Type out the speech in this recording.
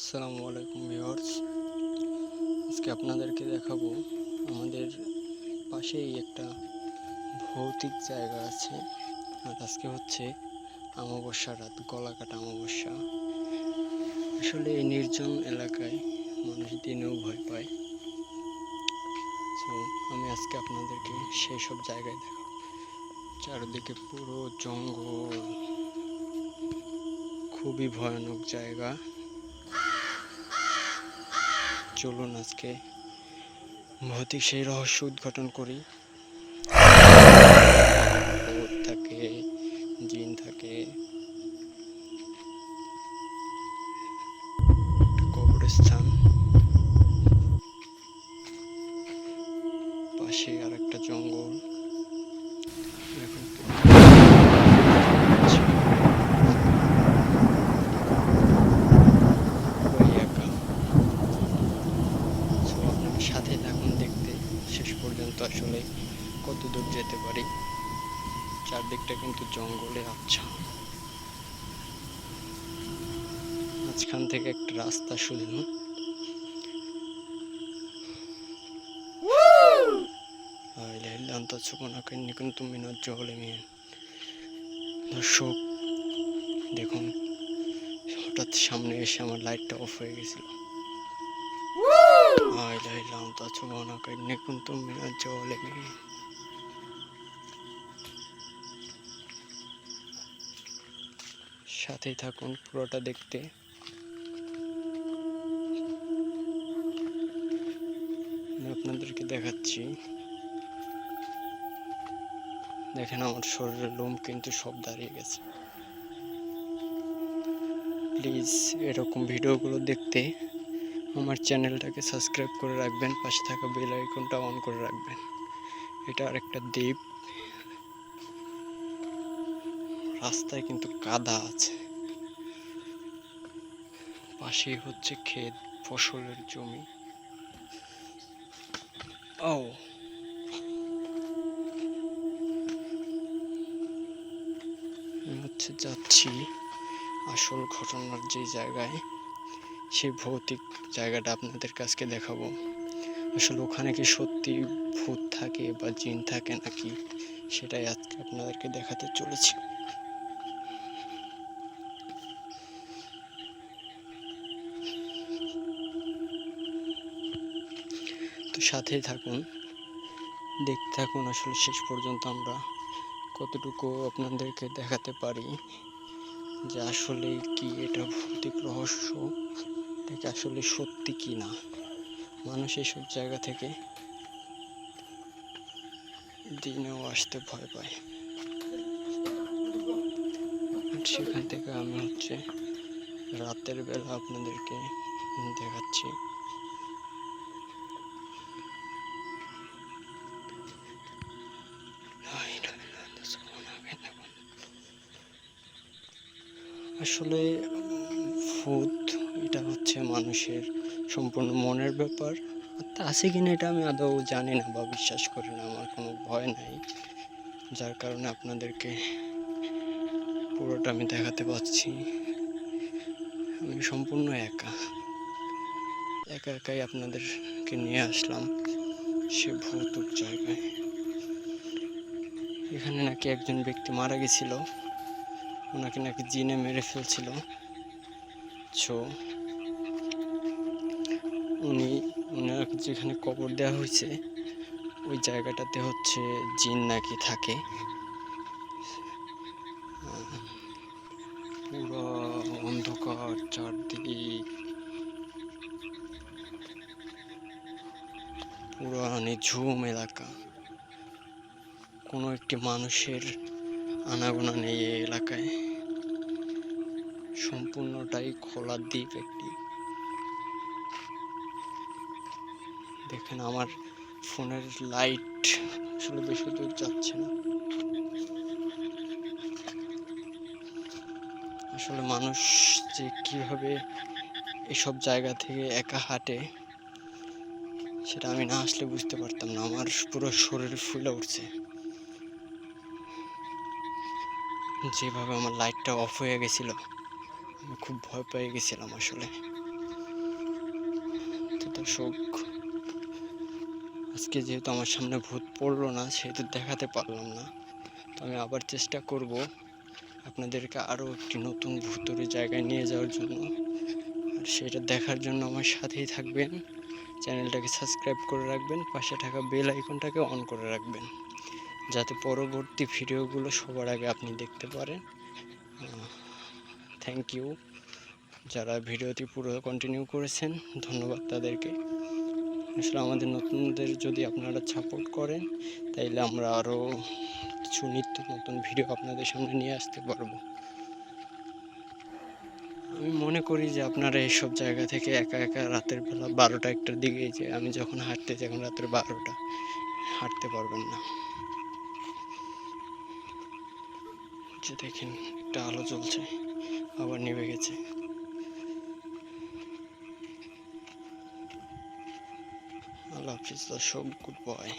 আসসালামু আলাইকুম ভিউয়ার্স। আজকে আপনাদেরকে দেখাবো আমাদের পাশেই একটা ভৌতিক জায়গা আছে। আর আজকে হচ্ছে অমাবস্যা রাত, গলাকাটা অমাবস্যা। আসলে এই নির্জন এলাকায় মানুষ দিনেও ভয় পায়। তো আমি আজকে আপনাদেরকে সেই সব জায়গায় দেখাবো। চারিদিকে পুরো জঙ্গল। খুবই ভয়ানক জায়গা। চলুন আজকে ভৌতিক সেই রহস্য উদ্ঘাটন করি। থাকে জিন থাকে কবরস্থান। দূর যেতে পারি। চারদিকটা কিন্তু জঙ্গলে আচ্ছা। মাঝখান থেকে একটা রাস্তা শুধু কিন্তু মিনার জলে মেয়ে দর্শক দেখুন হঠাৎ সামনে এসে আমার লাইটটা অফ হয়ে গেছিল। Ay, la ilanta chubana kanya kuntum mina jole সাথেই থাকুন পুরোটা দেখতে। আপনাদেরকে দেখাচ্ছি। দেখেন আমার শরীরের লোম কিন্তু সব দাঁড়িয়ে গেছে। প্লিজ এরকম ভিডিওগুলো দেখতে। আমার চ্যানেলটাকে সাবস্ক্রাইব করে রাখবেন, পাশে থাকা বেল আইকনটা অন করে রাখবেন। এটা আরেকটা দ্বীপ। রাস্তায় কিন্তু কাদা আছে। পাশেই হচ্ছে ক্ষেত, ফসলের জমি। ও হচ্ছে যাচ্ছি আসল ঘটনার যে জায়গায়, সেই ভৌতিক জায়গাটা আপনাদের কাছকে দেখাবো। আসলে ওখানে কি সত্যি ভূত থাকে বা জিন থাকে নাকি, সেটাই আজকে আপনাদেরকে দেখাতে চলেছি। সাথেই থাকুন। দেখতে থাকুন আসলে শেষ পর্যন্ত আমরা কতটুকু আপনাদেরকে দেখাতে পারি যে আসলে কি এটা ভৌতিক রহস্য এটাকে আসলে সত্যি কি না। মানুষ এসব জায়গা থেকে দিনেও আসতে ভয় পায়। সেখান থেকে আমি হচ্ছে রাতের বেলা আপনাদেরকে দেখাচ্ছি। আসলে ভূত এটা হচ্ছে মানুষের সম্পূর্ণ মনের ব্যাপার। তা আছে কিনা এটা আমি আদৌ জানি না বা বিশ্বাস করি না, আমার কোনো ভয় নাই। যার কারণে আপনাদেরকে পুরোটা আমি দেখাতে পাচ্ছি। আমি সম্পূর্ণ একা। একা একাই আপনাদেরকে নিয়ে আসলাম সে ভৌতুক জায়গায়। এখানে নাকি একজন ব্যক্তি মারা গেছিল। ওনাকে নাকি জিনে মেরে ফেলছিল। সো উনি ওনার যেখানে কবর দেওয়া হয়েছে, ওই জায়গাটাতে হচ্ছে জিন নাকি থাকে। পুরো অন্ধকার চারদিকে। পুরো নিঝুম এলাকা। কোনো একটি মানুষের আনাগোনা নেই এই এলাকায় সম্পূর্ণটাই খোলা দ্বীপ একটি। দেখেন আমার ফোনের লাইট আসলে বেশি দূর যাচ্ছে না। আসলে মানুষ যে কীভাবে এসব জায়গা থেকে একা হাঁটে, সেটা আমি না আসলে বুঝতে পারতাম না। আমার পুরো শরীর ফুলে উঠছে। যেভাবে আমার লাইটটা অফ হয়ে গেছিল, আমি খুব ভয় পেয়ে গেছিলাম আসলে। দর্শক, আজকে যেহেতু আমার সামনে ভূত পড়ল না, সেহেতু দেখাতে পারলাম না। তো আমি আবার চেষ্টা করব আপনাদেরকে আরও একটি নতুন ভূতুরে জায়গায় নিয়ে যাওয়ার জন্য। আর সেটা দেখার জন্য আমার সাথেই থাকবেন। চ্যানেলটাকে সাবস্ক্রাইব করে রাখবেন, পাশে থাকা বেল আইকনটাকে অন করে রাখবেন। যাতে পরবর্তী ভিডিওগুলো সবার আগে আপনি দেখতে পারেন। থ্যাংক ইউ যারা ভিডিওটি পুরো কন্টিনিউ করেছেন, ধন্যবাদ তাদেরকে। আসলে আমাদের নতুনদের যদি আপনারা সাপোর্ট করেন, তাইলে আমরা আরও কিছু নিত্য নতুন ভিডিও আপনাদের সামনে নিয়ে আসতে পারব। আমি মনে করি যে আপনারা এইসব জায়গা থেকে একা একা রাতের বেলা বারোটা একটার দিকে যে আমি যখন হাঁটতে এখন রাতের বারোটা, হাঁটতে পারবেন না। যে দেখেন একটা আলো জ্বলছে আবার নেমে গেছে। আল্লাহ হাফিজ দর্শক গুড বাই